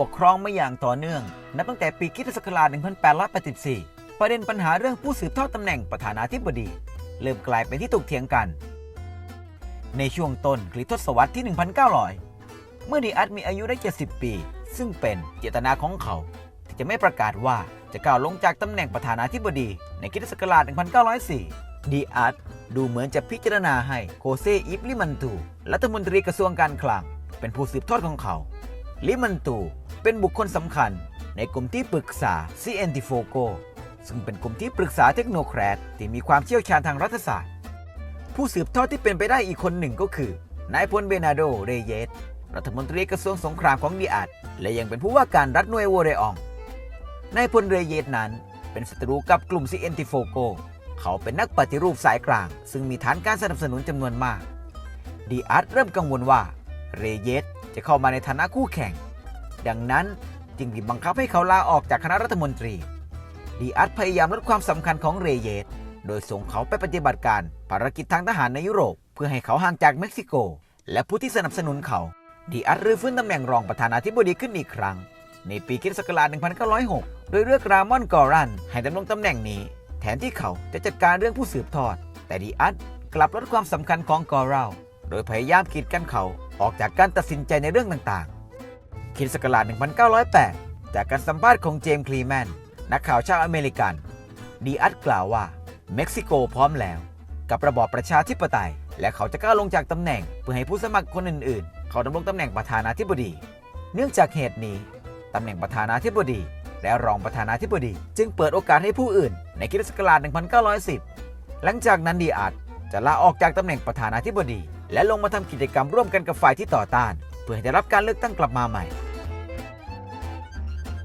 ปกครองมาอย่างต่อเนื่อง นับตั้งแต่ปีคิศักราช1884 ประเด็นปัญหาเรื่องผู้สืบทอดตำแหน่งประธานาธิบดี เริ่มกลายเป็นที่ถกเถียงกัน ในช่วงต้นคริสตศตวรรษที่ 1900 เมื่อดีอัดมีอายุได้ 70 ปี ซึ่งเป็นเจตนาของเขา ที่จะไม่ประกาศว่าจะก้าวลงจากตำแหน่งประธานาธิบดีในคิศักราช1904 ดีอาร์ตดูเหมือนจะพิจารณาให้โคเซอิฟลิมันตูรัฐมนตรีกระทรวงการคลังเป็นผู้สืบทอดของเขา ลิมันตู เป็นบุคคลสำคัญในกลุ่มที่ปรึกษา CNT f o g o ซึ่งเป็นกลุ่มที่ปรึกษาเทคโนแครดที่มีความเชี่ยวชาญทางรัฐศาสตร์ ผู้สืบทอดที่เป็นไปได้อีกคนหนึ่งก็คือนายพลเบนาโด เรเยส รัฐมนตรีกระทรวงสงครามของดีอาร์ตและยังเป็นผู้ว่าการรัฐนวยโวเรอองนายพลเรเยสนั้น เป็นศัตรูกับกลุ่ม CNT f o g o เขาเป็นนักปฏิรูปสายกลาง ซึ่งมีฐานการสนับสนุนจำนวนมากดีอาร์ตเริ่มกังวลว่าเรเยส จะเข้ามาในฐานะคู่แข่ง ดังนั้นจึงบีบบังคับให้เขาลาออกจากคณะรัฐมนตรีดีอาร์ตพยายามลดความสำคัญของเรเยสโดยส่งเขาไปปฏิบัติการภารกิจทางทหารในยุโรป เพื่อให้เขาห่างจากเม็กซิโก และผู้ที่สนับสนุนเขาดีอาร์ตรื้อฟื้นตำแหน่งรองประธานาธิบดีขึ้นอีกครั้ง ในปีคริศักราช1906 โดยเลือกรามอนกอรัน ให้ดำรงตำแหน่งนี้ แทนที่เขาจะจัดการเรื่องผู้สืบทอด แต่ดีอาร์ตกลับลดความสำคัญของกอรัลโดยพยายามกีดกันเขา ออกจากการตัดสินใจในเรื่องต่างๆคริสตศักราช1908 จากการสัมภาษณ์ของเจมส์คลีแมน นักข่าวชาวอเมริกัน ดีอัดกล่าวว่า เม็กซิโกพร้อมแล้ว กับระบอบประชาธิปไตย และเขาจะก้าวลงจากตำแหน่งเพื่อให้ผู้สมัครคนอื่นๆ เขาดำรงตำแหน่งประธานาธิบดี เนื่องจากเหตุนี้ตำแหน่งประธานาธิบดี และรองประธานาธิบดี จึงเปิดโอกาสให้ผู้อื่น ในคริสตศักราช1910 หลังจากนั้นดีอาดจะลาออกจากตำแหน่งประธานาธิบดี และลงมาทำกิจกรรมร่วมกันกับฝ่ายที่ต่อต้าน เพื่อให้ได้รับการเลือกตั้งกลับมาใหม่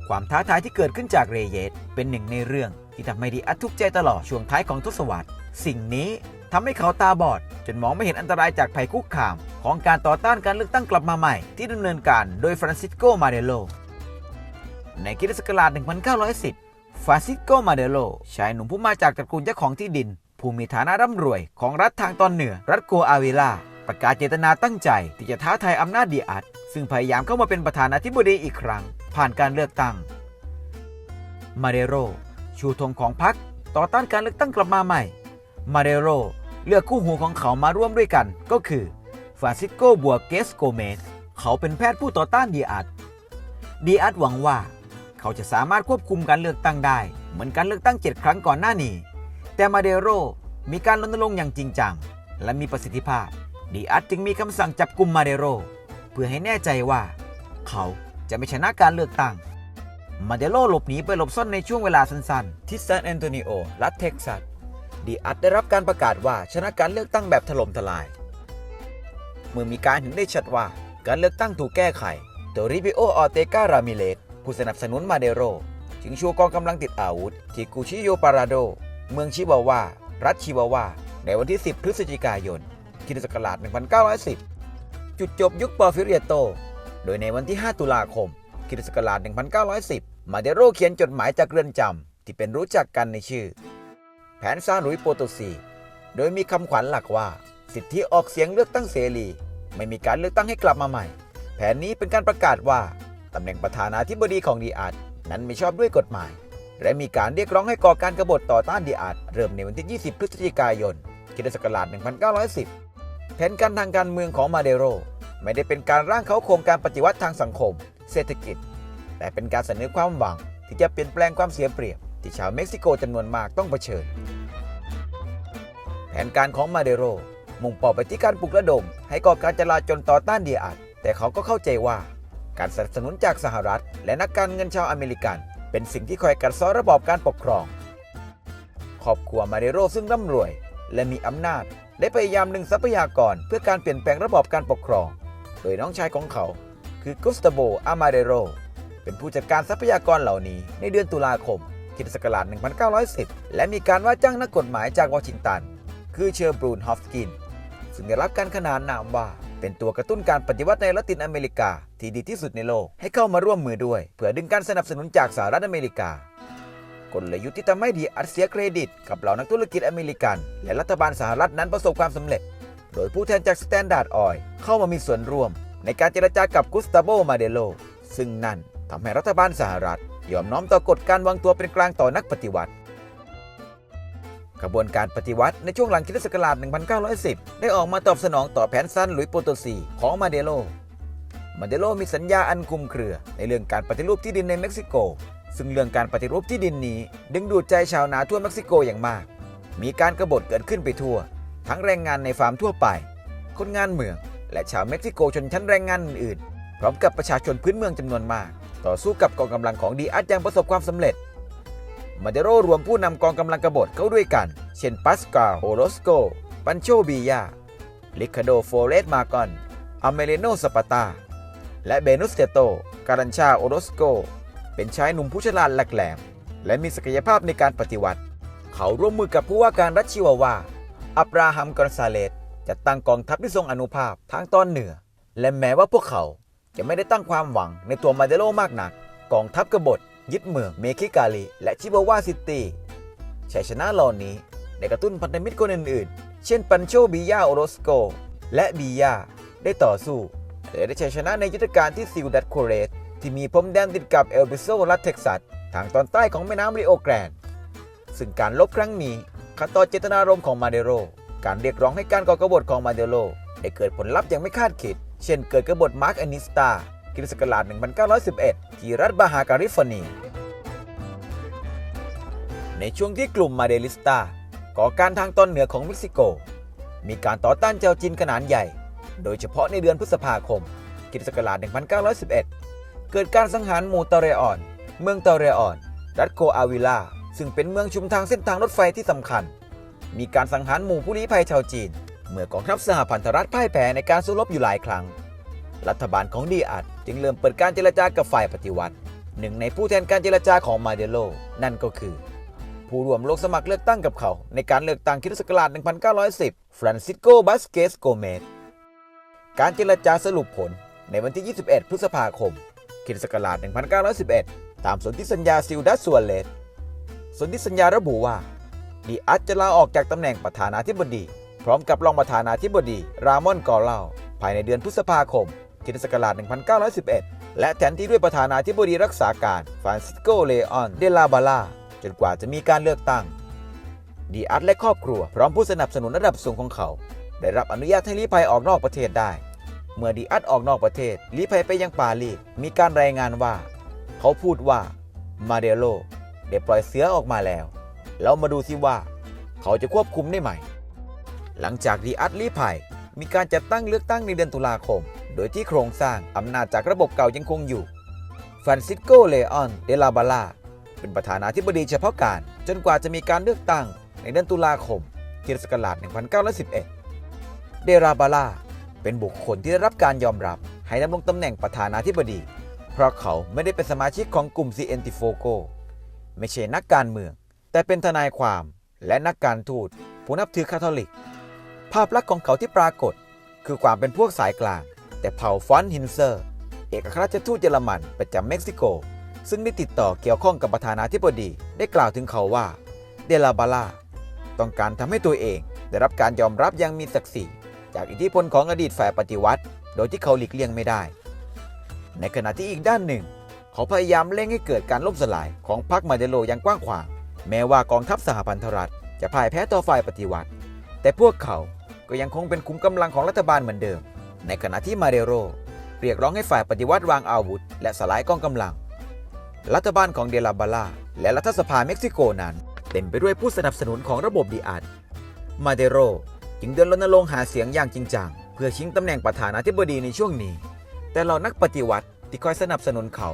ความท้าทายที่เกิดขึ้นจากเรเยสเป็นหนึ่งในเรื่องที่ทำให้ดีอัดทุกใจตลอดช่วงท้ายของทศวรรษ สิ่งนี้ทำให้เขาตาบอด จนมองไม่เห็นอันตรายจากภัยคุกคาม ของการต่อต้านการเลือกตั้งกลับมาใหม่ ที่ดำเนินการโดยฟรานซิสโก มาเดโล ในคริสตศักราช1910 ฟรานซิสโก มาเดโล ชายหนุ่มผู้มาจากตระกูลเจ้าของที่ดิน ผู้มีฐานะร่ำรวยของรัฐทางตอนเหนือ รัฐโกอาวิลา ประกาศเจตนาตั้งใจ ที่จะท้าทายอำนาจดีอัดซึ่งพยายามเข้ามาเป็นประธานาธิบดีอีกครั้ง ผ่านการเลือกตั้ง มาเดโร ชูธงของพรรคต่อต้านการเลือกตั้งกลับมาใหม่ มาเดโร เลือกคู่หูของเขามาร่วมด้วยกัน ก็คือฟรานซิสโกบัวเกสโกเมสเขาเป็นแพทย์ผู้ต่อต้านดีอัดดีอัดหวังว่า เขาจะสามารถควบคุมการเลือกตั้งได้ เหมือนการเลือกตั้งเจ็ดครั้งก่อนหน้านี้ แต่มาเดโรมีการรณรงค์อย่างจริงจัง และมีประสิทธิภาพ ดีอัดจึงมีคำสั่งจับกลุ่มมาเดโร เพื่อให้แน่ใจว่า เขาจะไม่ชนะการเลือกตั้ง มาเดโลหลบหนีไปหลบซ่อนในช่วงเวลาสั้นๆ ที่ซานแอนโตนิโอรัฐเท็กซัสดีอัดได้รับการประกาศว่าชนะการเลือกตั้งแบบถล่มทลาย เมื่อมีการเห็นได้ชัดว่าการเลือกตั้งถูกแก้ไขโตริบิโอออเตการามิเลสผู้สนับสนุนมาเดโรจึงชูกองกำลังติดอาวุธ ที่กูชิโยปาราโด เมืองชิวาวา รัฐชิวาวา ในวันที่ 10 พฤศจิกายน คริสตศักราช 1910 จุดจบยุคปอร์ฟิเรียโต โดยในวันที่ 5 ตุลาคมคริสตศักราช 1910 มาเดโรเขียนจดหมายจากเรือนจำที่เป็นรู้จักกันในชื่อ แผนซานหลุยโปโตซี โดยมีคำขวัญหลักว่า สิทธิออกเสียงเลือกตั้งเสรี ไม่มีการเลือกตั้งให้กลับมาใหม่ แผนนี้เป็นการประกาศว่าตำแหน่งประธานาธิบดีของดีอาร์ตนั้นไม่ชอบด้วยกฎหมายและมีการเรียกร้องให้ก่อการกบฏต่อต้านดีอาร์ตเริ่มในวันที่ 20 พฤศจิกายนคริสตศักราช 1910 แผนการทางการเมืองของมาเดโรไม่ได้เป็นการร่างเขาโครงการปฏิวัติทางสังคม เศรษฐกิจ แต่เป็นการเสนอความหวัง ที่จะเปลี่ยนแปลงความเสียเปรียบ ที่ชาวเม็กซิโกจำนวนมากต้องเผชิญ แผนการของมาเดโรมุ่งเป้าไปที่การปลุกระดม ให้ก่อการจลาจลต่อต้านดีอาร์ตแต่เขาก็เข้าใจว่าการสนับสนุนจากสหรัฐ และนักการเงินชาวอเมริกัน เป็นสิ่งที่คอยกัดซ้อระบอบการปกครอง ครอบครัวมาเดโรซึ่งร่ำรวย และมีอำนาจ ได้พยายามดึงทรัพยากรเพื่อการเปลี่ยนแปลงระบอบการปกครอง โดยน้องชายของเขา คือกุสตาโบ อามาเดโร เป็นผู้จัดการทรัพยากรเหล่านี้ในเดือนตุลาคมคิศักราช1910 และมีการว่าจ้างนักกฎหมายจากวอชิงตัน คือเชอร์บรูนฮอฟสกิน ซึ่งได้รับการขนานนามว่าเป็นตัวกระตุ้นการปฏิวัติในละตินอเมริกาที่ดีที่สุดในโลกให้เข้ามาร่วมมือด้วย เพื่อดึงการสนับสนุนจากสหรัฐอเมริกา กลยุทธ์ที่ทำให้ดีอัดเสียเครดิต กับเหล่านักธุรกิจอเมริกัน และรัฐบาลสหรัฐนั้นประสบความสำเร็จ โดยผู้แทนจากสแตนดาร์ดออยเข้ามามีส่วนร่วม ในการเจรจากับกุสตาโบมาเดโลซึ่งนั่นทำให้รัฐบาลสหรัฐ ยอมน้อมต่อกฎการวางตัวเป็นกลางต่อนักปฏิวัติกระบวนการปฏิวัติในช่วงหลังคริสตศักราช 1910 ได้ออกมาตอบสนองต่อแผนซันหลุยส์โปโตซีของมาเดโล มาเดโลมีสัญญาอันคุมเครือในเรื่องการปฏิรูปที่ดินในเม็กซิโก ซึ่งเรื่องการปฏิรูปที่ดินนี้ ดึงดูดใจชาวนาทั่วเม็กซิโกอย่างมาก มีการกรบฏเกิดขึ้นไปทั่ว ทั้งแรงงานในฟาร์มทั่วไป คนงานเมือง และชาวเม็กซิโกชนชั้นแรงงานอื่นๆ พร้อมกับประชาชนพื้นเมืองจำนวนมาก ต่อสู้กับกองกำลังของดีอาร์อย่างประสบความสำเร็จ มาเดโรรวมผู้นำกองกำลังกบฏเข้าด้วยกัน เช่นปัสกาโอโรสโก ปันโชบียาลิคาโดโฟเรสมากอนอเมเลโนสปาตา และเบนุสเตโต การันชาโอโรสโก เป็นชายหนุ่มผู้ฉลาดแหลกแหลม และมีศักยภาพในการปฏิวัติ เขาร่วมมือกับผู้ว่าการรัฐชิวาวา อับราฮัมกอนซาเลสจะตั้งกองทัพที่ทรงอนุภาพทางตอนเหนือ และแม้ว่าพวกเขาจะไม่ได้ตั้งความหวังในตัวมาเดโลมากนัก กองทัพกบฏ ยึดเมืองเมคิกาลีและชิบาวาซิตี้ชัยชนะเหล่านี้ได้กระตุ้นพันธมิตรคนอื่นๆ เช่นปันโชบิยาโอโรสโก และบิยาได้ต่อสู้และได้ชัยชนะในยุทธการที่ซิลดัตโคเรส ที่มีพรมแดนติดกับเอลบิโซรัฐเท็กซัสทางตอนใต้ของแม่น้ำริโอแกรนด์ซึ่งการลบครั้งนี้ขัดต่อเจตนารมณ์ของมาเดโร การเรียกร้องให้การก่อกบฏของมาเดโรได้เกิดผลลัพธ์อย่างไม่คาดคิด เช่นเกิดกบฏมาร์กอนิสตาคริสตศักราช1911 ที่รัฐบาฮาการิฟอร์เนีย ในช่วงที่กลุ่มมาเดลิสตาก่อการทางตอนเหนือของเม็กซิโก มีการต่อต้านเจ้าจีนขนาดใหญ่ โดยเฉพาะในเดือนพฤษภาคมคิศักราช1911 เกิดการสังหารหมู่ตอเรออน เมืองตอเรออน รัฐโกอาวิลา ซึ่งเป็นเมืองชุมทางเส้นทางรถไฟที่สำคัญ มีการสังหารหมู่ผู้ลี้ภัยชาวจีน เมื่อกองทัพสหพันธรัฐพ่ายแพ้ในการสู้รบอยู่หลายครั้ง รัฐบาลของดีอัดจึงเริ่มเปิดการเจรจากับฝ่ายปฏิวัติ หนึ่งในผู้แทนการเจรจาของมาเดโล นั่นก็คือ ผู้ร่วมลงสมัครเลือกตั้งกับเขาในการเลือกตั้งคริสตศักราช 1910 ฟรานซิสโก บัสเกส โกเมสการเจรจาสรุปผลในวันที่ 21 พฤษภาคม คริสตศักราช1911 ตามสนธิสัญญาซิลดัสซัวเลสสนธิสัญญาระบุว่าดีอัดจะลาออกจากตำแหน่งประธานาธิบดี พร้อมกับรองประธานาธิบดี รามอนกอเล่า ภายในเดือนพฤษภาคมคริสตศักราช1911 และแทนที่ด้วยประธานาธิบดีรักษาการฟรานซิสโก เลออน เดลาบาลาจนกว่าจะมีการเลือกตั้งดีอัดและครอบครัว พร้อมผู้สนับสนุนระดับสูงของเขา ได้รับอนุญาตให้ลี้ภัยออกนอกประเทศได้ เมื่อดีอัดออกนอกประเทศลี้ภัยไปยังปารีสมีการรายงานว่า เขาพูดว่ามาเดโลได้ปล่อยเสือออกมาแล้วแล้วมาดูสิว่า เขาจะควบคุมได้ไหม หลังจากดีอัดลี้ภัยมีการจัดตั้งเลือกตั้งในเดือนตุลาคม โดยที่โครงสร้างอำนาจจากระบบเก่ายังคงอยู่ฟรานซิสโก เลออน เดลาบาลาเป็นประธานาธิบดีเฉพาะการ จนกว่าจะมีการเลือกตั้งในเดือนตุลาคมคริสตศักราช1911 เดลาบาลา เป็นบุคคลที่ได้รับการยอมรับให้ดำรงตำแหน่งประธานาธิบดี เพราะเขาไม่ได้เป็นสมาชิกของกลุ่มซีเอนติโฟโกไม่ใช่นักการเมือง แต่เป็นทนายความและนักการทูตผู้นับถือคาทอลิก ภาพลักษณ์ของเขาที่ปรากฏ คือความเป็นพวกสายกลาง แต่เผ่าฟอนฮินเซอร์ เอกอัครราชทูตเยอรมันประจำเม็กซิโก ซึ่งได้ติดต่อเกี่ยวข้องกับประธานาธิบดีได้กล่าวถึงเขาว่าเดลาบาลาต้องการทำให้ตัวเองได้รับการยอมรับอย่างมีศักดิ์ศรี จากอิทธิพลของอดีตฝ่ายปฏิวัติ โดยที่เขาหลีกเลี่ยงไม่ได้ ในขณะที่อีกด้านหนึ่ง เขาพยายามเร่งให้เกิดการล่มสลายของพรรคมาเดโลอย่างกว้างขวาง แม้ว่ากองทัพสหพันธรัฐจะพ่ายแพ้ต่อฝ่ายปฏิวัติ แต่พวกเขาก็ยังคงเป็นคุ้มกำลังของรัฐบาลเหมือนเดิม ในขณะที่มาเดโรเรียกร้องให้ฝ่ายปฏิวัติวางอาวุธ และสลายกองกำลัง รัฐบาลของเดลาบาลาและรัฐสภาเม็กซิโกนั้น เต็มไปด้วยผู้สนับสนุนของระบบดีอาร์มาเดโร จึงเดินรณรงค์หาเสียงอย่างจริงจังเพื่อชิงตำแหน่งประธานาธิบดีในช่วงนี้ แต่เหล่านักปฏิวัติที่คอยสนับสนุนเขา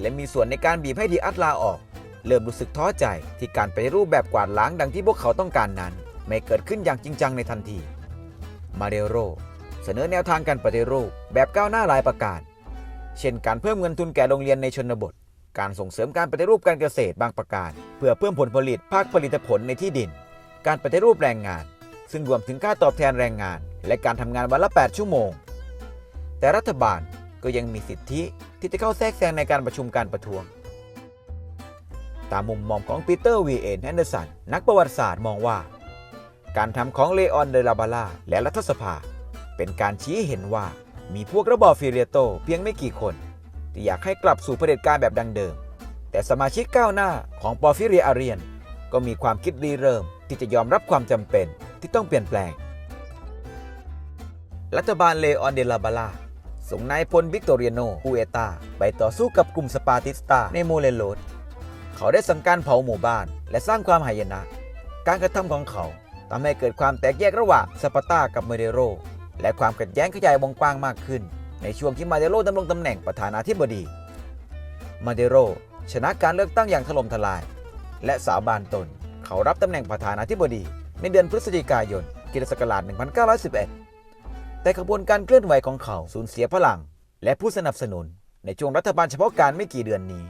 และมีส่วนในการบีบให้ดีอัตลาออก เริ่มรู้สึกท้อใจที่การไปฏิรูปแบบกวาดล้างดังที่พวกเขาต้องการนั้น ไม่เกิดขึ้นอย่างจริงจังในทันที มาเดโรเสนอแนวทางการปฏิรูปแบบก้าวหน้าหลายประการ เช่นการเพิ่มเงินทุนแก่โรงเรียนในชนบท การส่งเสริมการปฏิรูปการเกษตรบางประการ เพื่อเพิ่มผลผลิตภาคผลิตผลในที่ดิน การปฏิรูปแรงงาน ซึ่งรวมถึงค่าตอบแทนแรงงาน และการทำงานวันละ 8 ชั่วโมง แต่รัฐบาลก็ยังมีสิทธิที่จะเข้าแทรกแซงในการประชุมการประท้วง ตามมุมมองของปีเตอร์วีเอ็นแฮนเดอร์สันนักประวัติศาสตร์มองว่า การทำของเลออนเดลาบาลาและรัฐสภา เป็นการชี้เห็นว่ามีพวกระบอบฟิเรโตเพียงไม่กี่คน ที่อยากให้กลับสู่เผด็จการแบบดังเดิม แต่สมาชิกก้าวหน้าของปอฟิเรียอาเรียน ก็มีความคิดรีเริ่มที่จะยอมรับความจำเป็น ที่ต้องเปลี่ยนแปลง รัฐบาลเลออนเดลาบาลาส่งนายพลวิกตอเรียโนคูเอตาไปต่อสู้กับกลุ่มสปาติสตาในโมเลโลดเขาได้สั่งการเผาหมู่บ้าน และสร้างความหายนะ การกระทำของเขาทำให้เกิดความแตกแยกระหว่างสปาร์ตากับเมเดโร และความขัดแย้งขยายวงกว้างมากขึ้น ในช่วงที่มาเดโรดำรงตำแหน่งประธานาธิบดี มาเดโรชนะการเลือกตั้งอย่างถล่มทลาย และสาบานตน เขารับตำแหน่งประธานาธิบดี ในเดือนพฤศจิกายนกิรศักราช1911 แต่ขบวนการเคลื่อนไหวของเขาสูญเสียพลัง และผู้สนับสนุนในช่วงรัฐบาลเฉพาะการไม่กี่เดือนนี้